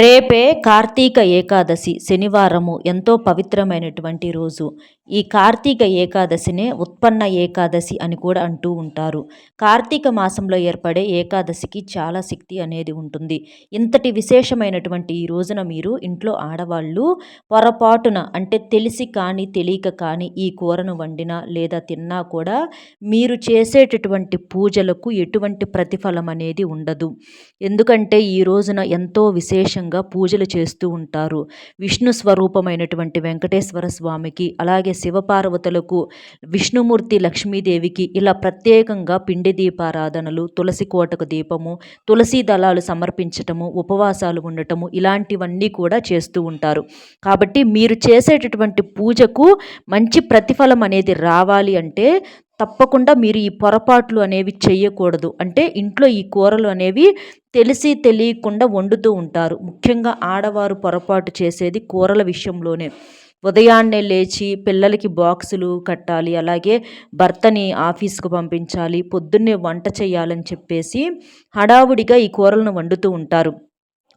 రేపే కార్తీక ఏకాదశి శనివారము ఎంతో పవిత్రమైనటువంటి రోజు. ఈ కార్తీక ఏకాదశినే ఉత్పన్న ఏకాదశి అని కూడా అంటూ ఉంటారు. కార్తీక మాసంలో ఏర్పడే ఏకాదశికి చాలా శక్తి అనేది ఉంటుంది. ఇంతటి విశేషమైనటువంటి ఈ రోజున మీరు ఇంట్లో ఆడవాళ్ళు పొరపాటున అంటే తెలిసి కానీ తెలియక కానీ ఈ కూరను వండినా లేదా తిన్నా కూడా మీరు చేసేటటువంటి పూజలకు ఎటువంటి ప్రతిఫలం అనేది ఉండదు. ఎందుకంటే ఈ రోజున ఎంతో విశేషం విశేషంగా పూజలు చేస్తూ ఉంటారు. విష్ణు స్వరూపమైనటువంటి వెంకటేశ్వర స్వామికి అలాగే శివపార్వతులకు విష్ణుమూర్తి లక్ష్మీదేవికి ఇలా ప్రత్యేకంగా పిండి దీపారాధనలు తులసి కోటకు దీపము తులసి దళాలు సమర్పించటము ఉపవాసాలు ఉండటము ఇలాంటివన్నీ కూడా చేస్తూ ఉంటారు. కాబట్టి మీరు చేసేటటువంటి పూజకు మంచి ప్రతిఫలం అనేది రావాలి అంటే తప్పకుండా మీరు ఈ పొరపాట్లు అనేవి చేయకూడదు అంటే ఇంట్లో ఈ కూరలు అనేవి తెలిసి తెలియకుండా వండుతూ ఉంటారు. ముఖ్యంగా ఆడవారు పొరపాటు చేసేది కూరల విషయంలోనే. ఉదయాన్నే లేచి పిల్లలకి బాక్సులు కట్టాలి అలాగే భర్తని ఆఫీస్కు పంపించాలి పొద్దున్నే వంట చేయాలని చెప్పేసి హడావుడిగా ఈ కూరలను వండుతూ ఉంటారు.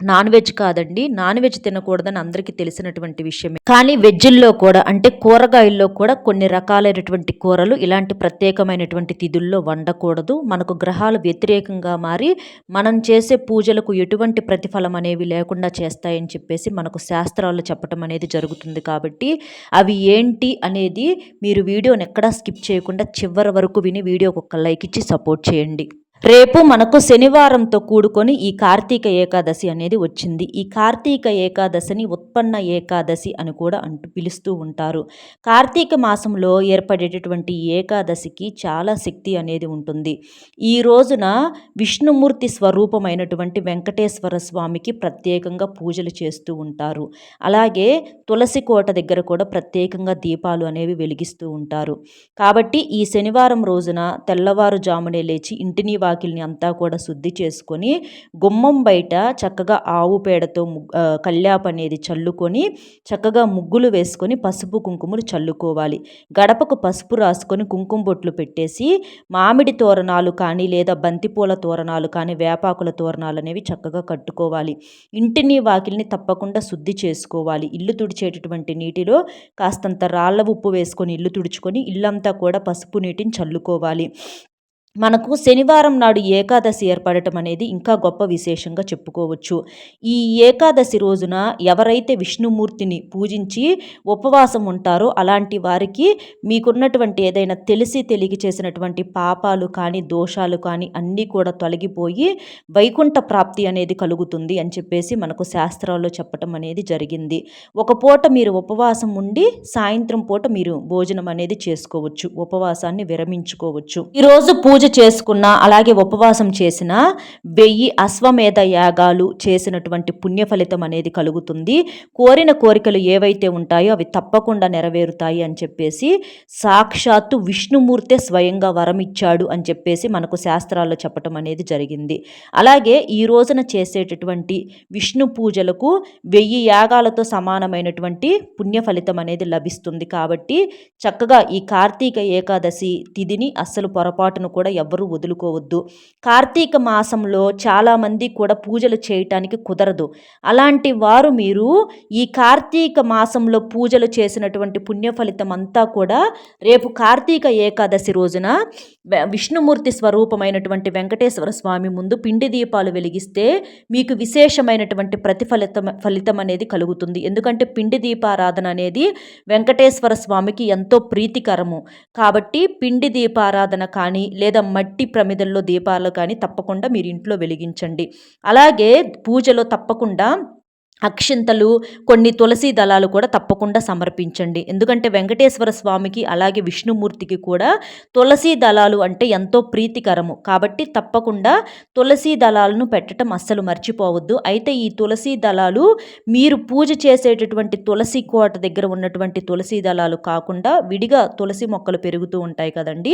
నాన్ వెజ్ కాదండి. నాన్ వెజ్ తినకూడదని అందరికీ తెలిసినటువంటి విషయమే కానీ వెజ్ల్లో కూడా అంటే కూరగాయల్లో కూడా కొన్ని రకాలైనటువంటి కూరలు ఇలాంటి ప్రత్యేకమైనటువంటి తిథుల్లో వండకూడదు. మనకు గ్రహాలు వ్యతిరేకంగా మారి మనం చేసే పూజలకు ఎటువంటి ప్రతిఫలం అనేవి లేకుండా చేస్తాయని చెప్పేసి మనకు శాస్త్రాలు చెప్పడం అనేది జరుగుతుంది కాబట్టి అవి ఏంటి అనేది మీరు వీడియోని ఎక్కడా స్కిప్ చేయకుండా చివరి వరకు విని వీడియోకి ఒక లైక్ ఇచ్చి సపోర్ట్ చేయండి. రేపు మనకు శనివారంతో కూడుకొని ఈ కార్తీక ఏకాదశి అనేది వచ్చింది. ఈ కార్తీక ఏకాదశిని ఉత్పన్న ఏకాదశి అని కూడా అంటూ పిలుస్తూ ఉంటారు. కార్తీక మాసంలో ఏర్పడేటటువంటి ఏకాదశికి చాలా శక్తి అనేది ఉంటుంది. ఈ రోజున విష్ణుమూర్తి స్వరూపమైనటువంటి వెంకటేశ్వర స్వామికి ప్రత్యేకంగా పూజలు చేస్తూ ఉంటారు. అలాగే తులసి కోట దగ్గర కూడా ప్రత్యేకంగా దీపాలు అనేవి వెలిగిస్తూ ఉంటారు. కాబట్టి ఈ శనివారం రోజున తెల్లవారుజామునే లేచి ఇంటిని వాకిల్ని అంతా కూడా శుద్ధి చేసుకొని గుమ్మం బయట చక్కగా ఆవు పేడతో కల్యాప్ అనేది చల్లుకొని చక్కగా ముగ్గులు వేసుకొని పసుపు కుంకుమలు చల్లుకోవాలి. గడపకు పసుపు రాసుకొని కుంకుమ బొట్లు పెట్టేసి మామిడి తోరణాలు కానీ లేదా బంతిపూల తోరణాలు కానీ వేపాకుల తోరణాలు అనేవి చక్కగా కట్టుకోవాలి. ఇంటిని వాకిల్ని తప్పకుండా శుద్ధి చేసుకోవాలి. ఇల్లు తుడిచేటటువంటి నీటిలో కాస్తంత రాళ్ళ ఉప్పు వేసుకొని ఇల్లు తుడుచుకొని ఇల్లంతా కూడా పసుపు నీటిని చల్లుకోవాలి. మనకు శనివారం నాడు ఏకాదశి ఏర్పడటం అనేది ఇంకా గొప్ప విశేషంగా చెప్పుకోవచ్చు. ఈ ఏకాదశి రోజున ఎవరైతే విష్ణుమూర్తిని పూజించి ఉపవాసం ఉంటారో అలాంటి వారికి మీకున్నటువంటి ఏదైనా తెలిసి తెలిగి చేసినటువంటి పాపాలు కానీ దోషాలు కానీ అన్నీ కూడా తొలగిపోయి వైకుంఠ ప్రాప్తి అనేది కలుగుతుంది అని చెప్పేసి మనకు శాస్త్రాల్లో చెప్పటం అనేది జరిగింది. ఒక పూట మీరు ఉపవాసం ఉండి సాయంత్రం పూట మీరు భోజనం అనేది చేసుకోవచ్చు. ఉపవాసాన్ని విరమించుకోవచ్చు. ఈరోజు పూజ పూజ చేసుకున్న అలాగే ఉపవాసం చేసిన వెయ్యి అశ్వమేధ యాగాలు చేసినటువంటి పుణ్య ఫలితం అనేది కలుగుతుంది. కోరిన కోరికలు ఏవైతే ఉంటాయో అవి తప్పకుండా నెరవేరుతాయి అని చెప్పేసి సాక్షాత్తు విష్ణుమూర్తే స్వయంగా వరం ఇచ్చాడు అని చెప్పేసి మనకు శాస్త్రాల్లో చెప్పటం అనేది జరిగింది. అలాగే ఈ రోజున చేసేటటువంటి విష్ణు పూజలకు వెయ్యి యాగాలతో సమానమైనటువంటి పుణ్య ఫలితం అనేది లభిస్తుంది. కాబట్టి చక్కగా ఈ కార్తీక ఏకాదశి తిథిని అస్సలు పొరపాటును కూడా కూడా ఎవ్వరూ వదులుకోవద్దు. కార్తీక మాసంలో చాలామంది కూడా పూజలు చేయటానికి కుదరదు. అలాంటి వారు మీరు ఈ కార్తీక మాసంలో పూజలు చేసినటువంటి పుణ్య ఫలితం అంతా కూడా రేపు కార్తీక ఏకాదశి రోజున విష్ణుమూర్తి స్వరూపమైనటువంటి వెంకటేశ్వర స్వామి ముందు పిండి దీపాలు వెలిగిస్తే మీకు విశేషమైనటువంటి ప్రతిఫలితం ఫలితం అనేది కలుగుతుంది. ఎందుకంటే పిండి దీపారాధన అనేది వెంకటేశ్వర స్వామికి ఎంతో ప్రీతికరము. కాబట్టి పిండి దీపారాధన కానీ లేదా లేదా మట్టి ప్రమిదల్లో దీపాలు కానీ తప్పకుండా మీరు ఇంట్లో వెలిగించండి. అలాగే పూజలో తప్పకుండా అక్షింతలు కొన్ని తులసి దళాలు కూడా తప్పకుండా సమర్పించండి. ఎందుకంటే వెంకటేశ్వర స్వామికి అలాగే విష్ణుమూర్తికి కూడా తులసి దళాలు అంటే ఎంతో ప్రీతికరము. కాబట్టి తప్పకుండా తులసి దళాలను పెట్టడం అస్సలు మర్చిపోవద్దు. అయితే ఈ తులసి దళాలు మీరు పూజ చేసేటటువంటి తులసి కోట దగ్గర ఉన్నటువంటి తులసి దళాలు కాకుండా విడిగా తులసి మొక్కలు పెరుగుతూ ఉంటాయి కదండి.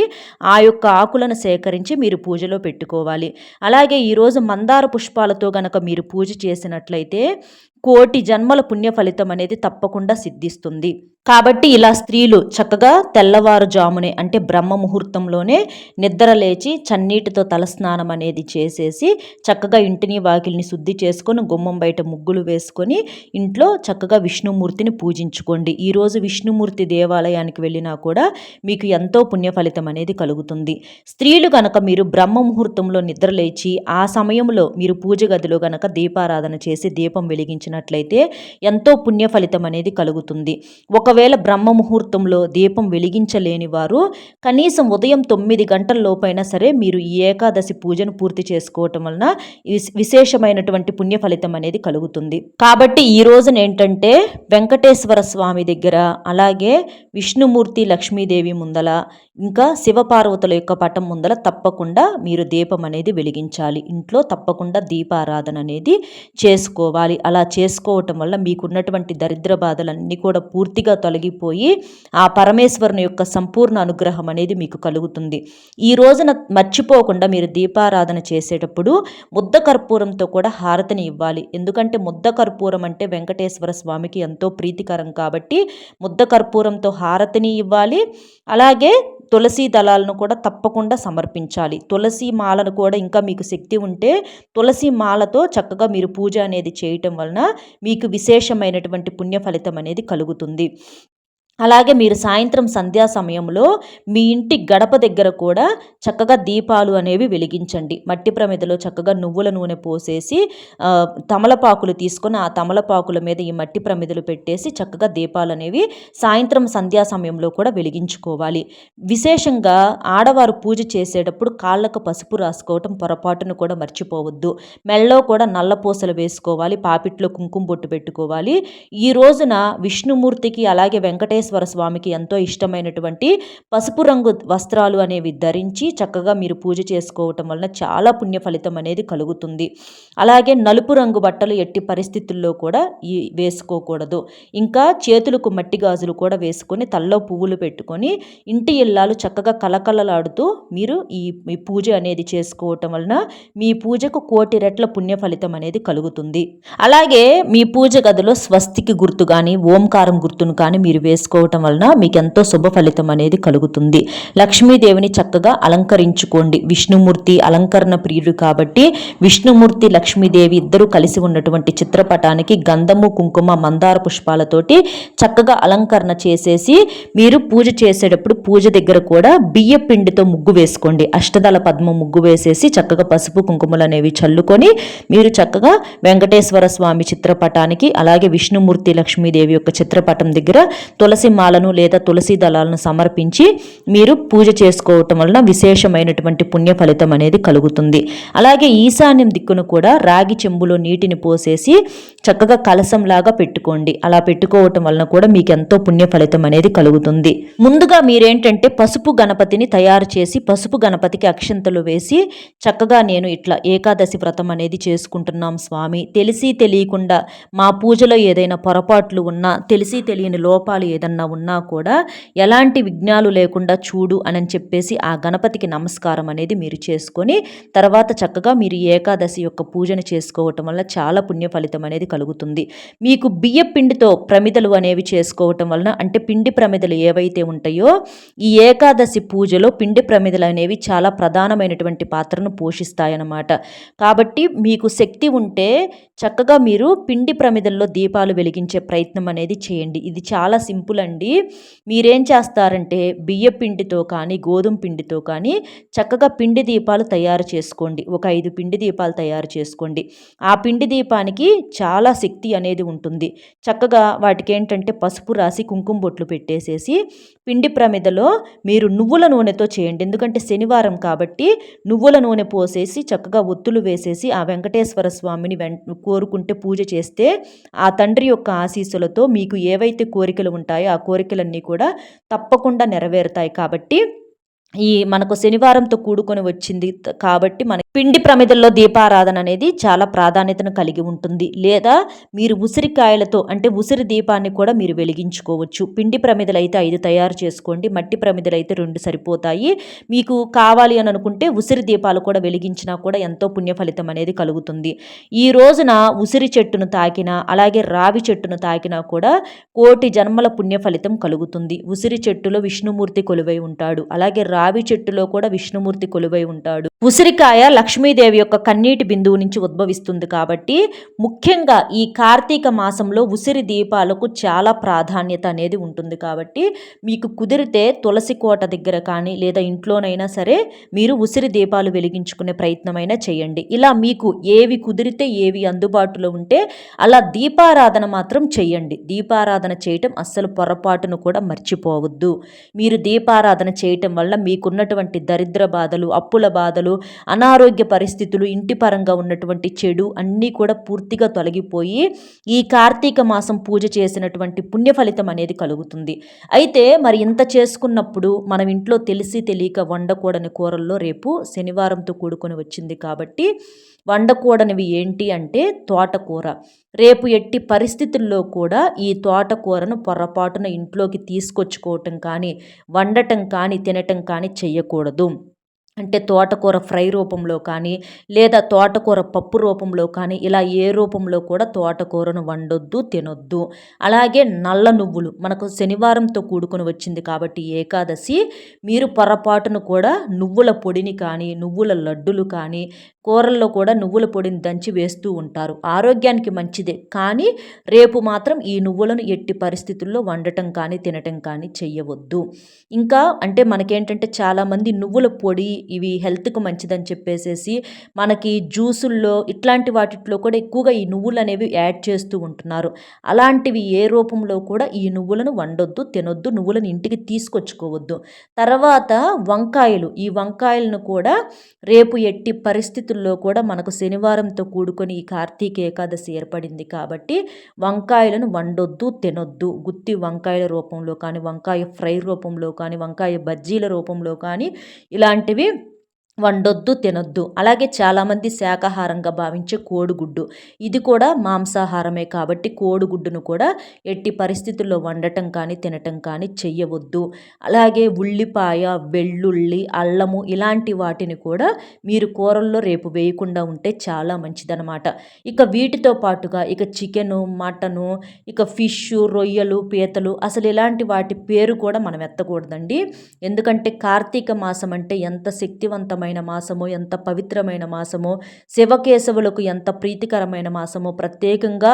ఆ యొక్క ఆకులను సేకరించి మీరు పూజలో పెట్టుకోవాలి. అలాగే ఈరోజు మందార పుష్పాలతో గనక మీరు పూజ చేసినట్లయితే కోటి జన్మల పుణ్య ఫలితం అనేది తప్పకుండా సిద్ధిస్తుంది. కాబట్టి ఇలా స్త్రీలు చక్కగా తెల్లవారుజామునే అంటే బ్రహ్మ ముహూర్తంలోనే నిద్ర లేచి చన్నీటితో తలస్నానం అనేది చేసేసి చక్కగా ఇంటిని వాకిల్ని శుద్ధి చేసుకొని గుమ్మం బయట ముగ్గులు వేసుకొని ఇంట్లో చక్కగా విష్ణుమూర్తిని పూజించుకోండి. ఈరోజు విష్ణుమూర్తి దేవాలయానికి వెళ్ళినా కూడా మీకు ఎంతో పుణ్య ఫలితం అనేది కలుగుతుంది. స్త్రీలు కనుక మీరు బ్రహ్మ ముహూర్తంలో నిద్ర లేచి ఆ సమయంలో మీరు పూజ గదిలో కనుక దీపారాధన చేసి దీపం వెలిగించినట్లయితే ఎంతో పుణ్య ఫలితం అనేది కలుగుతుంది. ఒకవేళ బ్రహ్మ ముహూర్తంలో దీపం వెలిగించలేని వారు కనీసం ఉదయం తొమ్మిది గంటల లోపైనా సరే మీరు ఈ ఏకాదశి పూజను పూర్తి చేసుకోవటం వలన విశేషమైనటువంటి పుణ్య ఫలితం అనేది కలుగుతుంది. కాబట్టి ఈ రోజున ఏంటంటే వెంకటేశ్వర స్వామి దగ్గర అలాగే విష్ణుమూర్తి లక్ష్మీదేవి ముందల ఇంకా శివపార్వతుల యొక్క పటం ముందల తప్పకుండా మీరు దీపం అనేది వెలిగించాలి. ఇంట్లో తప్పకుండా దీపారాధన అనేది చేసుకోవాలి. అలా చేసుకోవటం వల్ల మీకున్నటువంటి దరిద్ర బాధలన్నీ కూడా పూర్తిగా తొలగిపోయి ఆ పరమేశ్వరుని యొక్క సంపూర్ణ అనుగ్రహం అనేది మీకు కలుగుతుంది. ఈ రోజున మర్చిపోకుండా మీరు దీపారాధన చేసేటప్పుడు ముద్ద కర్పూరంతో కూడా హారతిని ఇవ్వాలి. ఎందుకంటే ముద్ద కర్పూరం అంటే వెంకటేశ్వర స్వామికి ఎంతో ప్రీతికరం కాబట్టి ముద్ద కర్పూరంతో హారతిని ఇవ్వాలి. అలాగే తులసి దళాలను కూడా తప్పకుండా సమర్పించాలి. తులసి మాలను కూడా ఇంకా మీకు శక్తి ఉంటే తులసి మాలతో చక్కగా మీరు పూజ అనేది చేయటం వలన మీకు విశేషమైనటువంటి పుణ్య ఫలితం అనేది కలుగుతుంది. అలాగే మీరు సాయంత్రం సంధ్యా సమయంలో మీ ఇంటి గడప దగ్గర కూడా చక్కగా దీపాలు అనేవి వెలిగించండి. మట్టి ప్రమిదలో చక్కగా నువ్వుల నూనె పోసేసి తమలపాకులు తీసుకొని ఆ తమలపాకుల మీద ఈ మట్టి ప్రమిదలు పెట్టేసి చక్కగా దీపాలు అనేవి సాయంత్రం సంధ్యా సమయంలో కూడా వెలిగించుకోవాలి. విశేషంగా ఆడవారు పూజ చేసేటప్పుడు కాళ్ళకు పసుపు రాసుకోవటం పొరపాటును కూడా మర్చిపోవద్దు. మెళ్ళలో కూడా నల్లపూసలు వేసుకోవాలి పాపిట్లో కుంకుమ బొట్టు పెట్టుకోవాలి. ఈ రోజున విష్ణుమూర్తికి అలాగే వెంకటేశ్వర వెంకటేశ్వర స్వామికి ఎంతో ఇష్టమైనటువంటి పసుపు రంగు వస్త్రాలు అనేవి ధరించి చక్కగా మీరు పూజ చేసుకోవటం వలన చాలా పుణ్య ఫలితం అనేది కలుగుతుంది. అలాగే నలుపు రంగు బట్టలు ఎట్టి పరిస్థితుల్లో కూడా ఈ వేసుకోకూడదు. ఇంకా చేతులకు మట్టి గాజులు కూడా వేసుకొని తల్లో పువ్వులు పెట్టుకొని ఇంటి ఇల్లాలు చక్కగా కలకలలాడుతూ మీరు ఈ పూజ అనేది చేసుకోవటం వలన మీ పూజకు కోటి రెట్ల పుణ్య ఫలితం అనేది కలుగుతుంది. అలాగే మీ పూజ గదిలో స్వస్తికి గుర్తు కానీ ఓంకారం గుర్తును కానీ మీరు వేసుకో చేసుకోవటం వలన మీకు ఎంతో శుభ ఫలితం అనేది కలుగుతుంది. లక్ష్మీదేవిని చక్కగా అలంకరించుకోండి. విష్ణుమూర్తి అలంకరణ ప్రియుడు కాబట్టి విష్ణుమూర్తి లక్ష్మీదేవి ఇద్దరు కలిసి ఉన్నటువంటి చిత్రపటానికి గంధము కుంకుమ మందార పుష్పాలతోటి చక్కగా అలంకరణ చేసేసి మీరు పూజ చేసేటప్పుడు పూజ దగ్గర కూడా బియ్య పిండితో ముగ్గు వేసుకోండి. అష్టదళ పద్మ ముగ్గు వేసేసి చక్కగా పసుపు కుంకుమలు అనేవి చల్లుకొని మీరు చక్కగా వెంకటేశ్వర స్వామి చిత్రపటానికి అలాగే విష్ణుమూర్తి లక్ష్మీదేవి యొక్క చిత్రపటం దగ్గర తులసి తులసి మాలను లేదా తులసి దళాలను సమర్పించి మీరు పూజ చేసుకోవటం వలన విశేషమైనటువంటి పుణ్య ఫలితం అనేది కలుగుతుంది. అలాగే ఈశాన్యం దిక్కును కూడా రాగి చెంబులో నీటిని పోసేసి చక్కగా కలసంలాగా పెట్టుకోండి. అలా పెట్టుకోవటం వలన కూడా మీకు ఎంతో పుణ్య ఫలితం అనేది కలుగుతుంది. ముందుగా మీరేంటంటే పసుపు గణపతిని తయారు చేసి పసుపు గణపతికి అక్షంతలు వేసి చక్కగా నేను ఇట్లా ఏకాదశి వ్రతం అనేది చేసుకుంటున్నాం స్వామి. తెలిసి తెలియకుండా మా పూజలో ఏదైనా పొరపాట్లు ఉన్నా తెలిసి తెలియని లోపాలు ఏదైనా ఏదన్నా ఉన్నా కూడా ఎలాంటి విఘ్నాలు లేకుండా చూడు అని చెప్పేసి ఆ గణపతికి నమస్కారం అనేది మీరు చేసుకొని తర్వాత చక్కగా మీరు ఏకాదశి యొక్క పూజను చేసుకోవటం వల్ల చాలా పుణ్య ఫలితం అనేది కలుగుతుంది. మీకు బియ్య పిండితో ప్రమిదలు అనేవి చేసుకోవటం వలన అంటే పిండి ప్రమిదలు ఏవైతే ఉంటాయో ఈ ఏకాదశి పూజలో పిండి ప్రమిదలు అనేవి చాలా ప్రధానమైనటువంటి పాత్రను పోషిస్తాయన్నమాట. కాబట్టి మీకు శక్తి ఉంటే చక్కగా మీరు పిండి ప్రమిదల్లో దీపాలు వెలిగించే ప్రయత్నం అనేది చేయండి. ఇది చాలా సింపుల్ అండి మీరేం చేస్తారంటే బియ్య పిండితో కానీ గోధుమ పిండితో కానీ చక్కగా పిండి దీపాలు తయారు చేసుకోండి. ఒక ఐదు పిండి దీపాలు తయారు చేసుకోండి. ఆ పిండి దీపానికి చాలా శక్తి అనేది ఉంటుంది. చక్కగా వాటికి ఏంటంటే పసుపు రాసి కుంకుమ బొట్లు పెట్టేసేసి పిండి ప్రమిదలో మీరు నువ్వుల నూనెతో చేయండి. ఎందుకంటే శనివారం కాబట్టి నువ్వుల నూనె పోసేసి చక్కగా ఒత్తులు వేసేసి ఆ వెంకటేశ్వర స్వామిని వెం కోరుకుంటే పూజ చేస్తే ఆ తండ్రి యొక్క ఆశీస్సులతో మీకు ఏవైతే కోరికలు ఉంటాయో ఆ కోరికలన్నీ కూడా తప్పకుండా నెరవేరుతాయి. కాబట్టి ఈ మనకు శనివారంతో కూడుకొని వచ్చింది కాబట్టి మన పిండి ప్రమిదల్లో దీపారాధన అనేది చాలా ప్రాధాన్యతను కలిగి ఉంటుంది. లేదా మీరు ఉసిరికాయలతో అంటే ఉసిరి దీపాన్ని కూడా మీరు వెలిగించుకోవచ్చు. పిండి ప్రమిదలు అయితే ఐదు తయారు చేసుకోండి. మట్టి ప్రమిదలు అయితే రెండు సరిపోతాయి. మీకు కావాలి అని అనుకుంటే ఉసిరి దీపాలు కూడా వెలిగించినా కూడా ఎంతో పుణ్య ఫలితం అనేది కలుగుతుంది. ఈ రోజున ఉసిరి చెట్టును తాకినా అలాగే రావి చెట్టును తాకినా కూడా కోటి జన్మల పుణ్య ఫలితం కలుగుతుంది. ఉసిరి చెట్టులో విష్ణుమూర్తి కొలువై ఉంటాడు. అలాగే రావి చెట్టులో కూడా విష్ణుమూర్తి కొలువై ఉంటాడు. ఉసిరికాయ లక్ష్మీదేవి యొక్క కన్నీటి బిందువు నుంచి ఉద్భవిస్తుంది కాబట్టి ముఖ్యంగా ఈ కార్తీక మాసంలో ఉసిరి దీపాలకు చాలా ప్రాధాన్యత అనేది ఉంటుంది కాబట్టి మీకు కుదిరితే తులసి కోట దగ్గర కానీ లేదా ఇంట్లోనైనా సరే మీరు ఉసిరి దీపాలు వెలిగించుకునే ప్రయత్నమైనా చేయండి. ఇలా మీకు ఏవి కుదిరితే ఏవి అందుబాటులో ఉంటే అలా దీపారాధన మాత్రం చేయండి. దీపారాధన చేయటం అస్సలు పొరపాటును కూడా మర్చిపోవద్దు. మీరు దీపారాధన చేయటం వల్ల మీకున్నటువంటి దరిద్ర బాధలు అప్పుల బాధలు అనారోగ్య పరిస్థితులు ఇంటి పరంగా ఉన్నటువంటి చెడు అన్నీ కూడా పూర్తిగా తొలగిపోయి ఈ కార్తీక మాసం పూజ చేసినటువంటి పుణ్య ఫలితం అనేది కలుగుతుంది. అయితే మరి ఇంత చేసుకున్నప్పుడు మనం ఇంట్లో తెలిసి తెలియక వండకూడని కూరల్లో రేపు శనివారంతో కూడుకొని వచ్చింది కాబట్టి వండకూడనివి ఏంటి అంటే తోటకూర. రేపు ఎట్టి పరిస్థితుల్లో కూడా ఈ తోటకూరను పొరపాటున ఇంట్లోకి తీసుకొచ్చుకోవటం కానీ వండటం కానీ తినటం కానీ చెయ్యకూడదు. అంటే తోటకూర ఫ్రై రూపంలో కానీ లేదా తోటకూర పప్పు రూపంలో కానీ ఇలా ఏ రూపంలో కూడా తోటకూరను వండొద్దు తినొద్దు. అలాగే నల్ల నువ్వులు మనకు శనివారంతో కూడుకొని వచ్చింది కాబట్టి ఏకాదశి మీరు పొరపాటును కూడా నువ్వుల పొడిని కానీ నువ్వుల లడ్డులు కానీ కూరల్లో కూడా నువ్వుల పొడిని దంచి వేస్తూ ఉంటారు. ఆరోగ్యానికి మంచిదే. కానీ రేపు మాత్రం ఈ నువ్వులను ఎట్టి పరిస్థితుల్లో వండటం కానీ తినటం కానీ చెయ్యవద్దు. ఇంకా అంటే మనకేంటంటే చాలామంది నువ్వుల పొడి ఇవి హెల్త్కు మంచిదని చెప్పేసేసి మనకి జ్యూసుల్లో ఇట్లాంటి వాటిల్లో కూడా ఎక్కువగా ఈ నువ్వులు అనేవి యాడ్ చేస్తూ ఉంటున్నారు. అలాంటివి ఏ రూపంలో కూడా ఈ నువ్వులను వండొద్దు తినొద్దు నువ్వులను ఇంటికి తీసుకొచ్చుకోవద్దు. తర్వాత వంకాయలు. ఈ వంకాయలను కూడా రేపు ఎట్టి పరిస్థితుల్లో కూడా మనకు శనివారంతో కూడుకొని ఈ కార్తీక ఏకాదశి ఏర్పడింది కాబట్టి వంకాయలను వండొద్దు తినొద్దు. గుత్తి వంకాయల రూపంలో కానీ వంకాయ ఫ్రై రూపంలో కానీ వంకాయ బజ్జీల రూపంలో కానీ ఇలాంటివి వండొద్దు తినొద్దు. అలాగే చాలామంది శాకాహారంగా భావించే కోడిగుడ్డు. ఇది కూడా మాంసాహారమే కాబట్టి కోడిగుడ్డును కూడా ఎట్టి పరిస్థితుల్లో వండటం కానీ తినటం కానీ చెయ్యవద్దు. అలాగే ఉల్లిపాయ వెల్లుల్లి అల్లము ఇలాంటి వాటిని కూడా మీరు కూరల్లో రేపు వేయకుండా ఉంటే చాలా మంచిదనమాట ఇక వీటితో పాటుగా ఇక చికెను మటను ఇక ఫిష్ రొయ్యలు పీతలు అసలు ఇలాంటి వాటి పేరు కూడా మనం ఎత్తకూడదండి. ఎందుకంటే కార్తీక మాసం అంటే ఎంత శక్తివంతమైన మాసమో ఎంత పవిత్రమైన మాసమో శివకేశవులకు ఎంత ప్రీతికరమైన మాసమో ప్రత్యేకంగా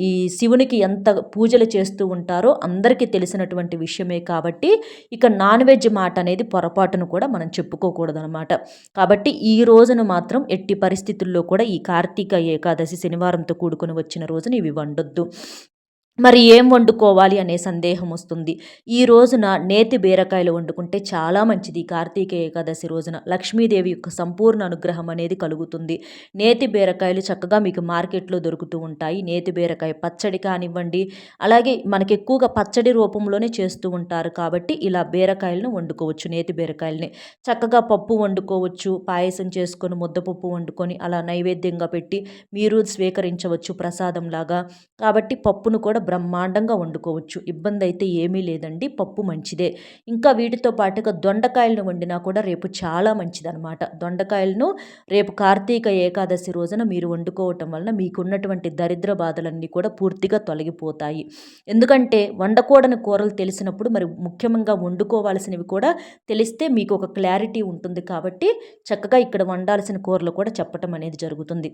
ఈ శివునికి ఎంత పూజలు చేస్తూ ఉంటారో అందరికీ తెలిసినటువంటి విషయమే కాబట్టి ఇక నాన్ వెజ్ మాట అనేది పొరపాటును కూడా మనం చెప్పుకోకూడదు అనమాట కాబట్టి ఈ రోజును మాత్రం ఎట్టి పరిస్థితుల్లో కూడా ఈ కార్తీక ఏకాదశి శనివారంతో కూడుకొని వచ్చిన రోజున ఇవి వండొద్దు. మరి ఏం వండుకోవాలి అనే సందేహం వస్తుంది. ఈ రోజున నేతి బీరకాయలు వండుకుంటే చాలా మంచిది. కార్తీక ఏకాదశి రోజున లక్ష్మీదేవి యొక్క సంపూర్ణ అనుగ్రహం అనేది కలుగుతుంది. నేతి బీరకాయలు చక్కగా మీకు మార్కెట్లో దొరుకుతూ ఉంటాయి. నేతి బీరకాయ పచ్చడి కానివ్వండి అలాగే మనకి ఎక్కువగా పచ్చడి రూపంలోనే చేస్తూ ఉంటారు కాబట్టి ఇలా బీరకాయలను వండుకోవచ్చు. నేతి బీరకాయలని చక్కగా పప్పు వండుకోవచ్చు పాయసం చేసుకొని ముద్దపప్పు వండుకొని అలా నైవేద్యంగా పెట్టి మీరు స్వీకరించవచ్చు ప్రసాదంలాగా కాబట్టి పప్పును కూడా బ్రహ్మాండంగా వండుకోవచ్చు. ఇబ్బంది అయితే ఏమీ లేదండి. పప్పు మంచిదే. ఇంకా వీటితో పాటుగా దొండకాయలను వండినా కూడా రేపు చాలా మంచిదనమాట దొండకాయలను రేపు కార్తీక ఏకాదశి రోజున మీరు వండుకోవటం వలన మీకున్నటువంటి దరిద్ర బాధలన్నీ కూడా పూర్తిగా తొలగిపోతాయి. ఎందుకంటే వండకూడని కూరలు తెలిసినప్పుడు మరి ముఖ్యంగా వండుకోవాల్సినవి కూడా తెలిస్తే మీకు ఒక క్లారిటీ ఉంటుంది కాబట్టి చక్కగా ఇక్కడ వండాల్సిన కూరలు కూడా చెప్పటం అనేది జరుగుతుంది.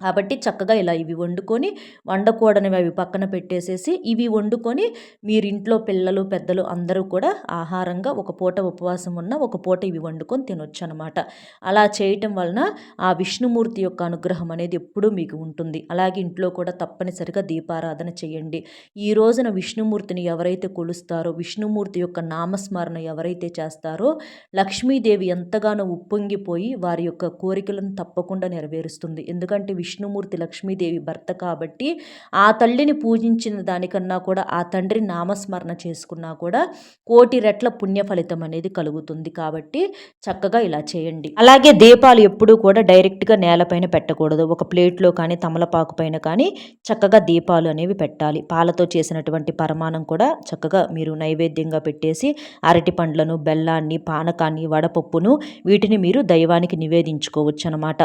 కాబట్టి చక్కగా ఇలా ఇవి వండుకొని వండకూడనివి అవి పక్కన పెట్టేసేసి ఇవి వండుకొని మీరు ఇంట్లో పిల్లలు పెద్దలు అందరూ కూడా ఆహారంగా ఒక పూట ఉపవాసం ఉన్న ఒక పూట ఇవి వండుకొని తినొచ్చు అనమాట అలా చేయటం వలన ఆ విష్ణుమూర్తి యొక్క అనుగ్రహం అనేది ఎప్పుడూ మీకు ఉంటుంది. అలాగే ఇంట్లో కూడా తప్పనిసరిగా దీపారాధన చేయండి. ఈ రోజున విష్ణుమూర్తిని ఎవరైతే కొలుస్తారో విష్ణుమూర్తి యొక్క నామస్మరణ ఎవరైతే చేస్తారో లక్ష్మీదేవి ఎంతగానో ఉప్పొంగిపోయి వారి యొక్క కోరికలను తప్పకుండా నెరవేరుస్తుంది. ఎందుకంటే విష్ణుమూర్తి లక్ష్మీదేవి భర్త కాబట్టి ఆ తల్లిని పూజించిన దానికన్నా కూడా ఆ తండ్రి నామస్మరణ చేసుకున్నా కూడా కోటి రెట్ల పుణ్య ఫలితం అనేది కలుగుతుంది కాబట్టి చక్కగా ఇలా చేయండి. అలాగే దీపాలు ఎప్పుడూ కూడా డైరెక్ట్గా నేలపైన పెట్టకూడదు. ఒక ప్లేట్లో కానీ తమలపాకు పైన కానీ చక్కగా దీపాలు అనేవి పెట్టాలి. పాలతో చేసినటువంటి పరమాణం కూడా చక్కగా మీరు నైవేద్యంగా పెట్టేసి అరటి పండ్లను బెల్లాన్ని పానకాన్ని వడపప్పును వీటిని మీరు దైవానికి నివేదించుకోవచ్చు అనమాట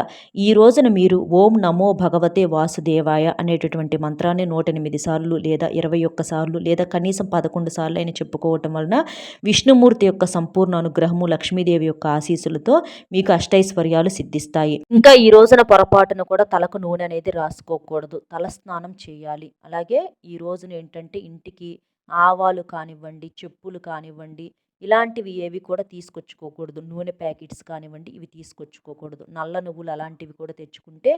ఈ రోజున మీరు ఓం నమో భగవతే వాసుదేవాయ అనేటటువంటి మంత్రాన్ని నూట ఎనిమిది సార్లు లేదా ఇరవై ఒక్క సార్లు లేదా కనీసం పదకొండు సార్లు అయినా చెప్పుకోవటం వలన విష్ణుమూర్తి యొక్క సంపూర్ణ అనుగ్రహము లక్ష్మీదేవి యొక్క ఆశీస్సులతో మీకు అష్టైశ్వర్యాలు సిద్ధిస్తాయి. ఇంకా ఈ రోజున పొరపాటున కూడా తలకు నూనె అనేది రాసుకోకూడదు. తల స్నానం చేయాలి. అలాగే ఈ రోజున ఏంటంటే ఇంటికి ఆవాలు కానివ్వండి చెప్పులు కానివ్వండి ఇలాంటివి ఏవి కూడా తీసుకొచ్చుకోకూడదు. నూనె ప్యాకెట్స్ కానివ్వండి ఇవి తీసుకొచ్చుకోకూడదు. నల్ల నువ్వులు అలాంటివి కూడా తెచ్చుకుంటే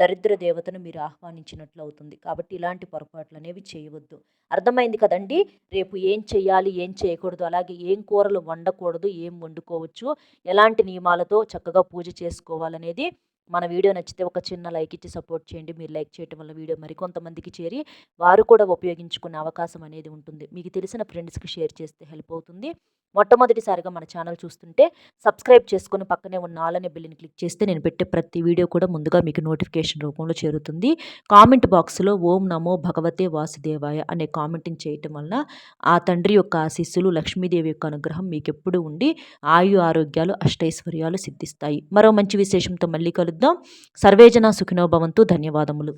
దరిద్ర దేవతను మీరు ఆహ్వానించినట్లు అవుతుంది. కాబట్టి ఇలాంటి పొరపాట్లు అనేవి చేయవద్దు. అర్థమైంది కదండి? రేపు ఏం చేయాలి ఏం చేయకూడదు అలాగే ఏం కూరలు వండకూడదు ఏం వండుకోవచ్చు ఎలాంటి నియమాలతో చక్కగా పూజ చేసుకోవాలనేది మన వీడియో నచ్చితే ఒక చిన్న లైక్ ఇచ్చి సపోర్ట్ చేయండి. మీరు లైక్ చేయడం వల్ల వీడియో మరికొంతమందికి చేరి వారు కూడా ఉపయోగించుకునే అవకాశం అనేది ఉంటుంది. మీకు తెలిసిన ఫ్రెండ్స్కి షేర్ చేస్తే హెల్ప్ అవుతుంది. మొట్టమొదటిసారిగా మన ఛానల్ చూస్తుంటే సబ్స్క్రైబ్ చేసుకుని పక్కనే ఉన్న ఆలనే బిల్లుని క్లిక్ చేస్తే నేను పెట్టే ప్రతి వీడియో కూడా ముందుగా మీకు నోటిఫికేషన్ రూపంలో చేరుతుంది. కామెంట్ బాక్స్లో ఓం నమో భగవతే వాసుదేవాయ అనే కామెంటింగ్ చేయటం వలన ఆ తండ్రి యొక్క ఆశీస్సులు లక్ష్మీదేవి యొక్క అనుగ్రహం మీకు ఎప్పుడు ఉండి ఆయు ఆరోగ్యాలు అష్టైశ్వర్యాలు సిద్ధిస్తాయి. మరో మంచి విశేషంతో మళ్ళీ కలుద్దాం. సర్వేజన సుఖినోభవంతు ధన్యవాదములు.